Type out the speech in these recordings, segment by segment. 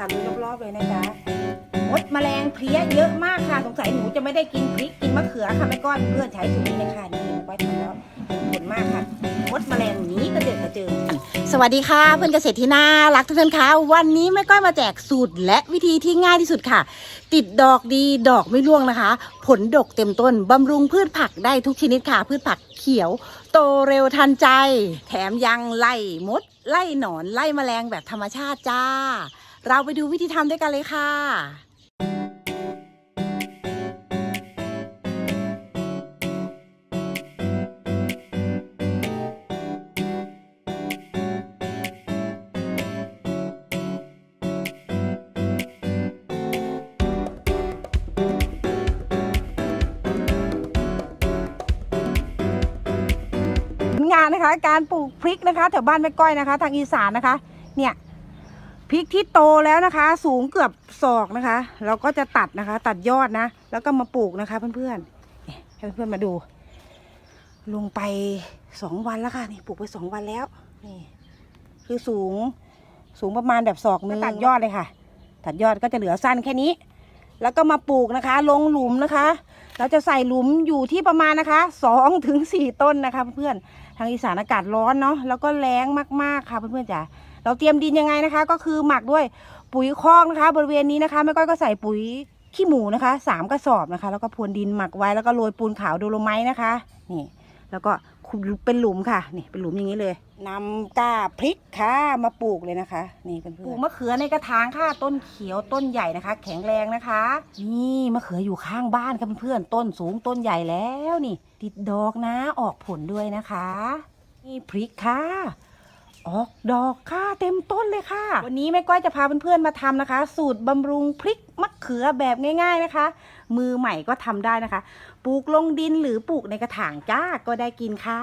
ค่ะลุยรอบๆเลยนะจ๊ะมดแมลงเพลี้ยเยอะมากค่ะ สงสัยหนูจะไม่ได้กินพริกกินมะเขือค่ะแม่ก้อนเพื่อนใช้สูตรนี้เลยค่ะนี่แม่ก้อยทำแล้วผลมากค่ะมดแมลงนี้กระเจิดกระเจิงสวัสดีค่ะเพื่อนเกษตรที่น่ารักทุกท่านคะวันนี้แม่ก้อยมาแจกสูตรและวิธีที่ง่ายที่สุดค่ะ ติดดอกดีดอกไม่ร่วงนะคะ ผลดกเต็มต้นบำรุงพืชผักได้ทุกชนิดค่ะ พืชผักเขียว โตเร็วทันใจ แถมยังไล่มด ไล่หนอนไล่แมลงแบบธรรมชาติจ้า เราไปดูวิธีทำด้วยกันเลยค่ะงานนะคะการปลูกพริกนะคะแถวบ้านแม่ก้อยนะคะ ทางอีสานนะคะ เนี่ย พริกที่โตแล้วนะคะ สูงเกือบศอกนะคะ เราก็จะตัดนะคะ ตัดยอดนะ แล้วก็มาปลูกนะคะ เพื่อนๆเนี่ยให้เพื่อนๆมาดู ลงไปสองวันแล้วค่ะนี่ปลูกไปสองวันแล้วนี่คือสูงสูงประมาณแบบศอกนึงตัดยอดเลยค่ะ ตัดยอดก็จะเหลือสั้นแค่นี้ แล้วก็มาปลูกนะคะ ลงหลุมนะคะเราจะใส่หลุมอยู่ที่ประมาณนะคะสองถึงสี่ต้นนะคะ เพื่อนๆทางอีสานอากาศร้อนเนาะแล้วก็แรงมากๆค่ะเพื่อนๆจ๋า เราเตรียมดินยังไงนะคะ ก็คือหมักด้วยปุ๋ยคอกนะคะ บริเวณนี้นะคะแม่ก้อยก็ใส่ปุ๋ยขี้หมูนะคะสามกระสอบนะคะ แล้วก็พรวนดินหมักไว้แล้วก็โรยปูนขาวโดโลไมต์นะคะนี่แล้วก็ขุดเป็นหลุมค่ะนี่เป็นหลุมอย่างนี้เลยนำก้าพริกค่ะมาปลูกเลยนะคะ นี่เพื่อนปลูกมะเขือในกระถางค่ะต้นเขียวต้นใหญ่นะคะ แข็งแรงนะคะ นี่มะเขืออยู่ข้างบ้านค่ะเพื่อนๆต้นสูงต้นใหญ่แล้วนี่ ติดดอกนะออกผลด้วยนะคะ นี่พริกค่ะ ออกดอกค่ะเต็มต้นเลยค่ะ วันนี้แม่ก้อยจะพาเพื่อนๆมาทำนะคะ สูตรบำรุงพริกมะเขือแบบง่าย ๆนะคะ มือใหม่ก็ทำได้นะคะ ปลูกลงดินหรือปลูกในกระถางจ้าก็ได้กินค่ะ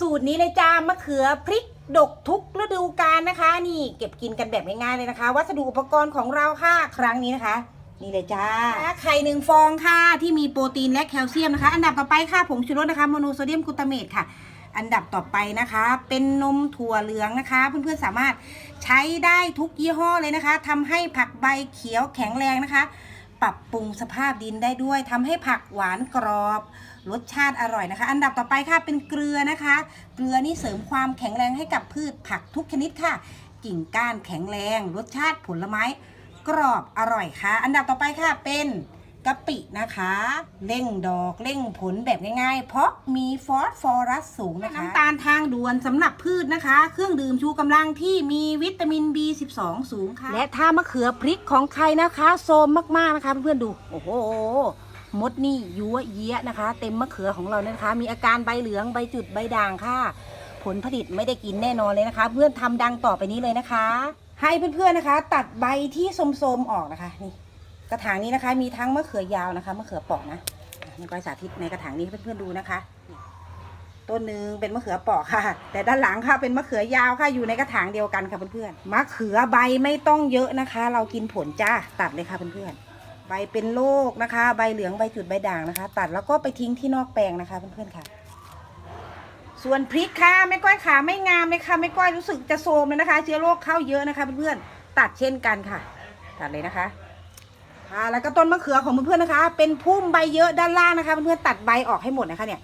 สูตรนี้เลยจ้ามะเขือพริกดกทุกฤดูกาลนะคะ นี่เก็บกินกันแบบง่ายๆเลยนะคะ วัสดุอุปกรณ์ของเราค่ะครั้งนี้นะคะ นี่เลยจ้าไข่หนึ่งฟองค่ะที่มีโปรตีนและแคลเซียมนะคะ อันดับต่อไปค่ะผงชูรสนะคะโมโนโซเดียมกลูตาเมตค่ะ อันดับต่อไปนะคะ เป็นนมถั่วเหลืองนะคะ เพื่อนๆสามารถใช้ได้ทุกยี่ห้อเลยนะคะทำให้ผักใบเขียวแข็งแรงนะคะ ปรับปรุงสภาพดินได้ด้วยทำให้ผักหวานกรอบรสชาติอร่อยนะคะ อันดับต่อไปค่ะเป็นเกลือนะคะ เกลือนี่เสริมความแข็งแรงให้กับพืชผักทุกชนิดค่ะ กิ่งก้านแข็งแรง รสชาติผลไม้กรอบอร่อยค่ะ อันดับต่อไปค่ะเป็น กะปินะคะเร่งดอกเร่งผลแบบง่าย ๆ เพราะมีฟอสฟอรัสสูงนะคะน้ำตาลทางด่วนสำหรับพืชนะคะ เครื่องดื่มชูกำลังที่มีวิตามิน B12 สูงค่ะ และถ้ามะเขือพริกของใครนะคะโซมมากๆนะคะเพื่อนๆดูโอ้โหมดนี่ยัวเยี้ยนะคะ เต็มมะเขือของเราเนี่ยนะคะ มีอาการใบเหลืองใบจุดใบด่างค่ะ ผลผลิตไม่ได้กินแน่นอนเลยนะคะ เพื่อนทำดังต่อไปนี้เลยนะคะ ให้เพื่อนๆนะคะ ตัดใบที่โสมๆออกนะคะนี่ กระถางนี้นะคะ มีทั้งมะเขือยาวนะคะมะเขือเปอกนะนี่ก้อยสาธิตในกระถางนี้ให้เพื่อนๆดูนะคะต้นหนึ่งเป็นมะเขือเปอกค่ะ แต่ด้านหลังค่ะเป็นมะเขือยาวค่ะอยู่ในกระถางเดียวกันค่ะเพื่อนๆมะเขือใบไม่ต้องเยอะนะคะ เรากินผลจ้าตัดเลยค่ะเพื่อนๆใบเป็นโรคนะคะ ใบเหลืองใบจุดใบด่างนะคะ ตัดแล้วก็ไปทิ้งที่นอกแปลงนะคะเพื่อนๆค่ะ ส่วนพริกค่ะแม่ก้อยขาไม่งามเลยค่ะแม่ก้อยรู้สึกจะโทมเลยนะคะ เชื้อโรคเข้าเยอะนะคะเพื่อนๆตัดเช่นกันค่ะ ตัดเลยนะคะ ค่ะแล้วก็ต้นมะเขือของเพื่อนๆนะคะ เป็นพุ่มใบเยอะด้านล่างนะคะเพื่อนๆตัดใบออกให้หมดนะคะเนี่ย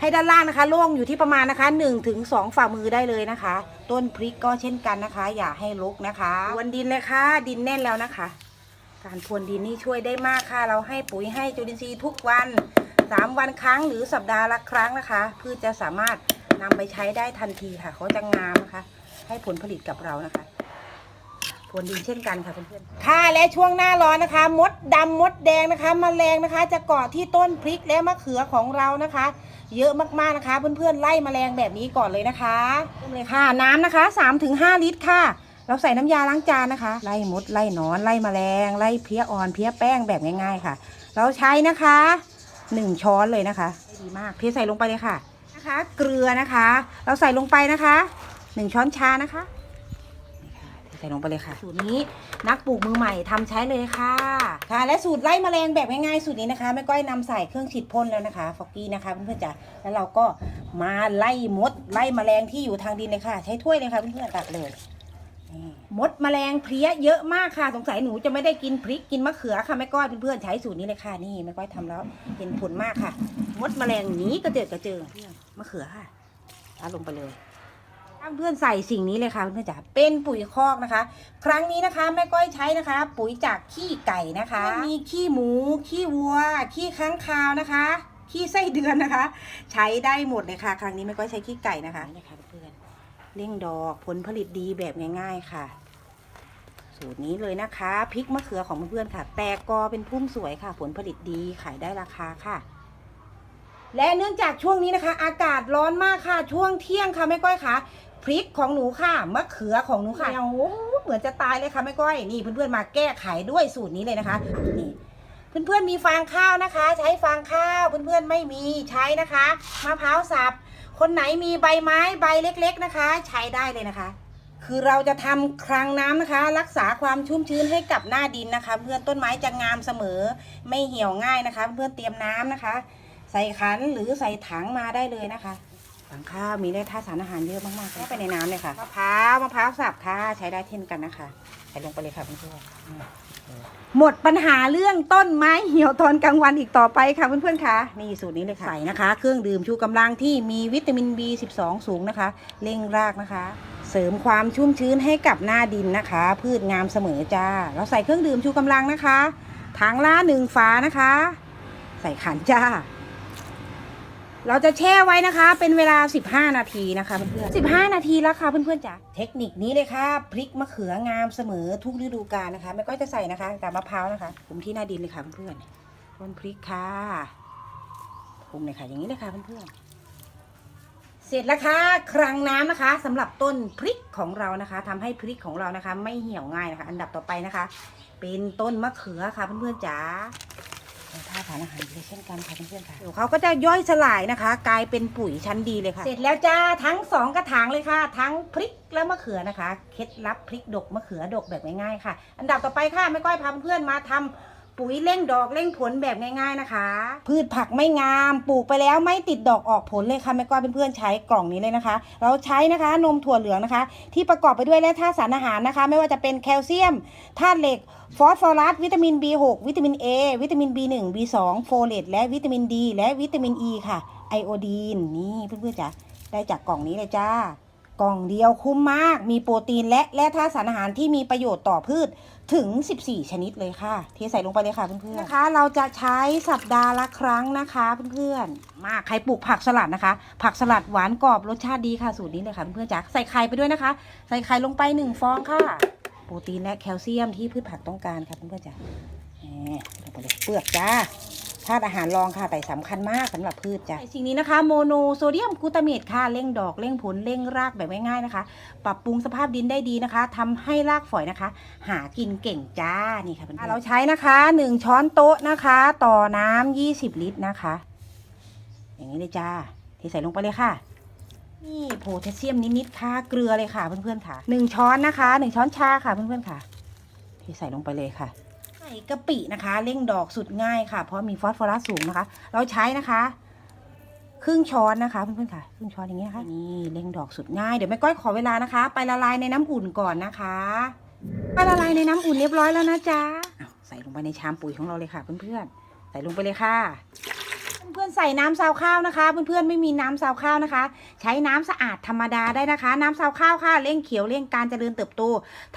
ให้ด้านล่างนะคะโล่งอยู่ที่ประมาณนะคะ1นถึงสฝ่ามือได้เลยนะคะ ต้นพริกก็เช่นกันนะคะ อย่าให้รกนะคะพรวนดินเลยค่ะ ดินแน่นแล้วนะคะ การพรวนดินนี่ช่วยได้มากค่ะ เราให้ปุ๋ยให้จุลินทรีย์ทุกวันสามวันครั้งหรือสัปดาห์ละครั้งนะคะพืชจะสามารถนำไปใช้ได้ทันทีค่ะเขาจะงามนะคะ ให้ผลผลิตกับเรานะคะ พรวนดินเช่นกันค่ะเพื่อนๆค่ะและช่วงหน้าร้อนนะคะ มดดำมดแดงนะคะมแมลงนะคะ จะเกาะที่ต้นพริกและมะเขือของเรานะคะ เยอะมากๆนะคะ เพื่อนๆไล่แมลงแบบนี้ก่อนเลยนะคะเริ่มเลยค่ะ น้ำนะคะ3-5 ลิตรค่ะ เราใส่น้ำยาล้างจานนะคะ ไล่มดไล่หนอนไล่แมลง ไล่เพี้ยอ่อนเพี้ยแป้งแบบง่าย ๆค่ะ เราใช้นะคะหนึ่งช้อนเลยนะคะดีมากเทใส่ลงไปเลยค่ะนะคะ เกลือนะคะ เราใส่ลงไปนะคะหนึ่งช้อนชานะคะใส่ลงไปเลยค่ะ สูตรนี้นักปลูกมือใหม่ทำใช้เลยค่ะ ค่ะ และสูตรไล่แมลงแบบง่ายๆสูตรนี้นะคะแม่ก้อยนำใส่เครื่องฉีดพ่นแล้วนะคะฟอกกี้นะคะเพื่อนๆจ๋าแล้วเราก็มาไล่มดไล่แมลงที่อยู่ทางดินเลยค่ะ ใช้ถ้วยเลยค่ะเพื่อนๆตักเลยนี่มดแมลงเพลี้ยเยอะมากค่ะ สงสัยหนูจะไม่ได้กินพริกกินมะเขือค่ะแม่ก้อยเพื่อนๆใช้สูตรนี้เลยค่ะนี่แม่ก้อยทำแล้วเห็นผลมากค่ะ มดแมลงหนีกระเจิดกระเจิงเพื่อนมะเขือค่ะเอาลงไปเลย เพื่อนใส่สิ่งนี้เลยค่ะเพื่อนจ๋าเป็นปุ๋ยคอกนะคะ ครั้งนี้นะคะแม่ก้อยใช้นะคะ ปุ๋ยจากขี้ไก่นะคะ มีขี้หมู ขี้วัว ขี้ค้างคาวนะคะ ขี้ไส้เดือนนะคะ ใช้ได้หมดเลยค่ะ ครั้งนี้แม่ก้อยใช้ขี้ไก่นะคะนี่ค่ะเพื่อนเร่งดอกผลผลิตดีแบบง่าย ๆค่ะ สูตรนี้เลยนะคะพริกมะเขือของเพื่อนๆค่ะ แตกกอเป็นพุ่มสวยค่ะ ผลผลิตดีขายได้ราคาค่ะและเนื่องจากช่วงนี้นะคะ อากาศร้อนมากค่ะช่วงเที่ยงค่ะแม่ก้อยค่ะ พริกของหนูค่ะมะเขือของหนูค่ะโอ้โหเหมือนจะตายเลยค่ะแม่ก้อยนี่เพื่อนๆมาแก้ไขด้วยสูตรนี้เลยนะคะนี่เพื่อนๆมีฟางข้าวนะคะ ใช้ฟางข้าวเพื่อนๆไม่มีใช้นะคะมะพร้าวสับคนไหนมีใบไม้ใบเล็ก ๆนะคะ ใช้ได้เลยนะคะ คือเราจะทำคลังน้ำนะคะ รักษาความชุ่มชื้นให้กับหน้าดินนะคะ เพื่อนต้นไม้จะงามเสมอไม่เหี่ยวง่ายนะคะ เพื่อนเตรียมน้ำนะคะ ใส่ขันหรือใส่ถังมาได้เลยนะคะ ถังข้าวมีแร่ธาตุสารอาหารเยอะมากๆเข้าไปในน้ำเลยค่ะมะพร้าวมะพร้าวสับค่ะใช้ได้เช่นกันนะคะใส่ลงไปเลยค่ะเพื่อนๆอืมหมดปัญหาเรื่องต้นไม้เหี่ยวตอนกลางวันอีกต่อไปค่ะเพื่อนๆค่ะนี่สูตรนี้เลยค่ะใส่นะคะ เครื่องดื่มชูกำลังที่มีวิตามิน B12 สูงนะคะเร่งรากนะคะ เสริมความชุ่มชื้นให้กับหน้าดินนะคะ พืชงามเสมอจ้า เราใส่เครื่องดื่มชูกำลังนะคะถังละหนึ่งฝานะคะ ใส่ขันจ้า เราจะแช่ไว้นะคะ เป็นเวลา 15 นาทีนะคะเพื่อนๆ15 นาทีแล้วค่ะเพื่อนๆจ้ะเทคนิคนี้เลยค่ะพริกมะเขืองามเสมอทุกฤดูกาลนะคะแม่ก้อยจะใส่นะคะแต่มะพร้าวนะคะคลุมที่หน้าดินเลยค่ะเพื่อนๆต้นพริกค่ะคลุมเลยค่ะอย่างนี้เลยค่ะเพื่อนๆเสร็จแล้วค่ะครังน้ำนะคะสำหรับต้นพริกของเรานะคะทำให้พริกของเรานะคะ ไม่เหี่ยวง่ายนะคะ อันดับต่อไปนะคะ เป็นต้นมะเขือค่ะเพื่อนๆจ๋า สารอาหารดีเช่นกันค่ะเพื่อนๆค่ะเดี๋ยวเขาก็จะย่อยสลายนะคะ กลายเป็นปุ๋ยชั้นดีเลยค่ะ เสร็จแล้วจ้าทั้งสองกระถางเลยค่ะ ทั้งพริกและมะเขือนะคะ เคล็ดลับพริกดกมะเขือดกแบบง่ายๆค่ะ อันดับต่อไปค่ะแม่ก้อยพาเพื่อนๆมาทำ ปุ๋ยเร่งดอกเร่งผลแบบง่ายๆนะคะ พืชผักไม่งามปลูกไปแล้วไม่ติดดอกออกผลเลยค่ะแม่ก้อยเพื่อนๆใช้กล่องนี้เลยนะคะ เราใช้นะคะนมถั่วเหลืองนะคะ ที่ประกอบไปด้วยแร่ธาตุสารอาหารนะคะ ไม่ว่าจะเป็นแคลเซียมธาตุเหล็กฟอสฟอรัสวิตามิน B6 วิตามิน A วิตามิน B1 B2 โฟเลตและวิตามิน D และวิตามิน E ค่ะไอโอดีนนี่เพื่อนๆจ๋าได้จากกล่องนี้เลยจ้า กล่องเดียวคุ้มมาก มีโปรตีนและแร่ธาตุสารอาหารที่มีประโยชน์ต่อพืชถึง 14 ชนิดเลยค่ะ เทใส่ลงไปเลยค่ะเพื่อนๆนะคะ เราจะใช้สัปดาห์ละครั้งนะคะเพื่อนๆ มากใครปลูกผักสลัดนะคะ ผักสลัดหวานกรอบรสชาติดีค่ะสูตรนี้เลยค่ะเพื่อนๆจ๋าใส่ไข่ไปด้วยนะคะ ใส่ไข่ลงไปหนึ่งฟองค่ะ โปรตีนและแคลเซียมที่พืชผักต้องการค่ะเพื่อนๆจ๋าแหมลงไปเลยเปลือกจ้า ธาตุอาหารรองค่ะแต่สำคัญมากสำหรับพืชจ้ะสิ่งนี้นะคะโมโนโซเดียมกลูตาเมตค่ะเร่งดอกเร่งผลเร่งรากแบบง่ายๆนะคะ ปรับปรุงสภาพดินได้ดีนะคะทำให้รากฝอยนะคะ หากินเก่งจ้านี่ค่ะเพื่อนๆเราใช้นะคะหนึ่งช้อนโต๊ะนะคะ ต่อน้ำยี่สิบลิตรนะคะ อย่างนี้เลยจ้าเทใส่ลงไปเลยค่ะนี่โพแทสเซียมนิดๆค่ะเกลือเลยค่ะเพื่อนๆค่ะหนึ่งช้อนนะคะหนึ่งช้อนชาค่ะเพื่อนๆค่ะเทใส่ลงไปเลยค่ะ ใส่กะปินะคะ เร่งดอกสุดง่ายค่ะ เพราะมีฟอสฟอรัสสูงนะคะ เราใช้นะคะ ครึ่งช้อนนะคะเพื่อนๆค่ะครึ่งช้อนอย่างเงี้ยค่ะนี่เร่งดอกสุดง่ายเดี๋ยวแม่ก้อยขอเวลานะคะ ไปละลายในน้ำอุ่นก่อนนะคะไปละลายในน้ำอุ่นเรียบร้อยแล้วนะจ๊ะใส่ลงไปในชามปุ๋ยของเราเลยค่ะเพื่อนๆใส่ลงไปเลยค่ะ เพื่อนๆใส่น้ำซาวข้าวนะคะ เพื่อนๆไม่มีน้ำซาวข้าวนะคะ ใช้น้ำสะอาดธรรมดาได้นะคะ น้ำซาวข้าวค่ะเร่งเขียวเร่งการเจริญเติบโต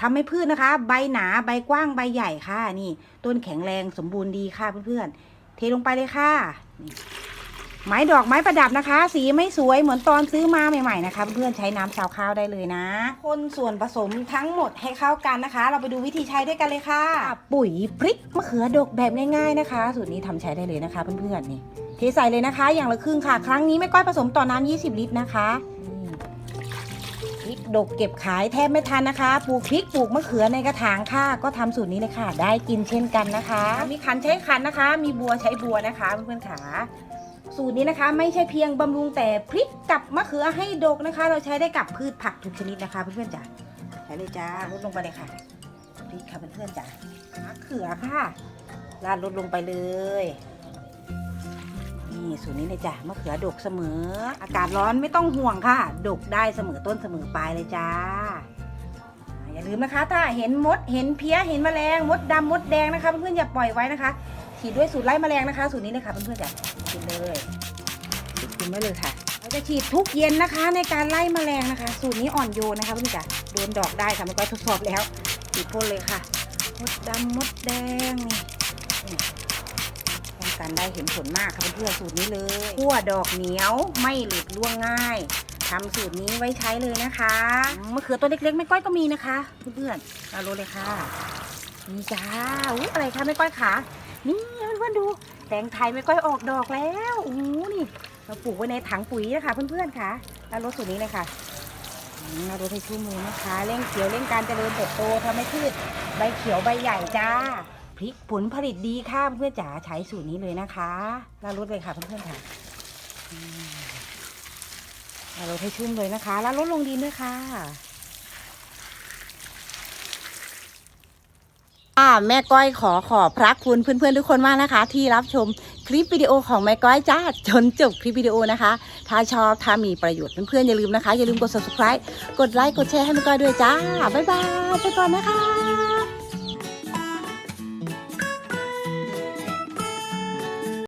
ทำให้พืชนะคะ ใบหนาใบกว้างใบใหญ่ค่ะนี่ ต้นแข็งแรงสมบูรณ์ดีค่ะเพื่อนๆเทลงไปเลยค่ะไม้ดอกไม้ประดับนะคะ สีไม่สวยเหมือนตอนซื้อมาใหม่ๆนะคะ เพื่อนๆใช้น้ำซาวข้าวได้เลยนะ คนส่วนผสมทั้งหมดให้เข้ากันนะคะ เราไปดูวิธีใช้ด้วยกันเลยค่ะ ปุ๋ยพริกมะเขือดกแบบง่ายๆนะคะ สูตรนี้ทำใช้ได้เลยนะคะเพื่อนๆนี่ เทใส่เลยนะคะ อย่างละครึ่งค่ะ ครั้งนี้แม่ก้อยผสมต่อน้ำ20 ลิตรนะคะพริกดกเก็บขายแทบไม่ทันนะคะ ปลูกพริกปลูกมะเขือในกระถางค่ะ ก็ทำสูตรนี้เลยค่ะ ได้กินเช่นกันนะคะ มีขันใช้ขันนะคะ มีบัวใช้บัวนะคะเพื่อนๆขาสูตรนี้นะคะ ไม่ใช่เพียงบำรุงแต่พริกกับมะเขือให้ดกนะคะ เราใช้ได้กับพืชผักทุกชนิดนะคะ เพื่อนๆจ๋าใช้เลยจ้าลดลงไปเลยค่ะพริกค่ะเพื่อนๆจ๋ามะเขือค่ะราดลดลงไปเลย นี่สูตรนี้เลยจ้ะมะเขือดกเสมอ อากาศร้อนไม่ต้องห่วงค่ะ ดกได้เสมอต้นเสมอปลายเลยจ้า อย่าลืมนะคะ ถ้าเห็นมดเห็นเพี้ยเห็นแมลงมดดำมดแดงนะคะเพื่อนๆอย่าปล่อยไว้นะคะฉีดด้วยสูตรไล่แมลงนะคะ สูตรนี้เลยค่ะเพื่อนๆจ้ะฉีดเลยฉีดกินไว้เลยค่ะเราจะฉีดทุกเย็นนะคะ ในการไล่แมลงนะคะ สูตรนี้อ่อนโยนนะคะเพื่อนๆจ้ะโดนดอกได้ค่ะมันก็ทดสอบแล้วฉีดพ่นเลยค่ะมดดำมดแดงนี่ นี่ป้องกันได้เห็นผลมากค่ะเพื่อนๆสูตรนี้เลยขั้วดอกเหนียวไม่หลุดร่วงง่ายทำสูตรนี้ไว้ใช้เลยนะคะมะเขือตัวเล็กๆไม่ก้อยก็มีนะคะเพื่อนๆเอาโรยเลยค่ะนี่จ้าอุ้ยอะไรคะไม่ก้อยขานี่เพื่อนๆดูแตงไทยไม่ก้อยออกดอกแล้วโอ้โหนี่ เราปลูกไว้ในถังปุ๋ยนะคะเพื่อนๆค่ะแล้วรดสูตรนี้เลยค่ะอืมเรารดให้ชุ่มมือนะคะเร่งเขียวเร่งการเจริญเติบโตทำให้พืชใบเขียวใบใหญ่จ้า พริกผลผลิตดีค่ะเพื่อนๆจ๋าใช้สูตรนี้เลยนะคะแล้วลดเลยค่ะเพื่อนๆค่ะอืมแล้วลดให้ชุ่มเลยนะคะแล้วลดลงดินด้วยค่ะค่ะแม่ก้อยขอขอบพระคุณเพื่อนๆทุกคนมากนะคะ ที่รับชมคลิปวิดีโอของแม่ก้อยจ้าจนจบคลิปวิดีโอนะคะ ถ้าชอบถ้ามีประโยชน์เพื่อนๆอย่าลืมนะคะ อย่าลืมกด subscribe กดไลค์กดแชร์ให้แม่ก้อยด้วยจ้า บ๊ายบายไปก่อนนะคะ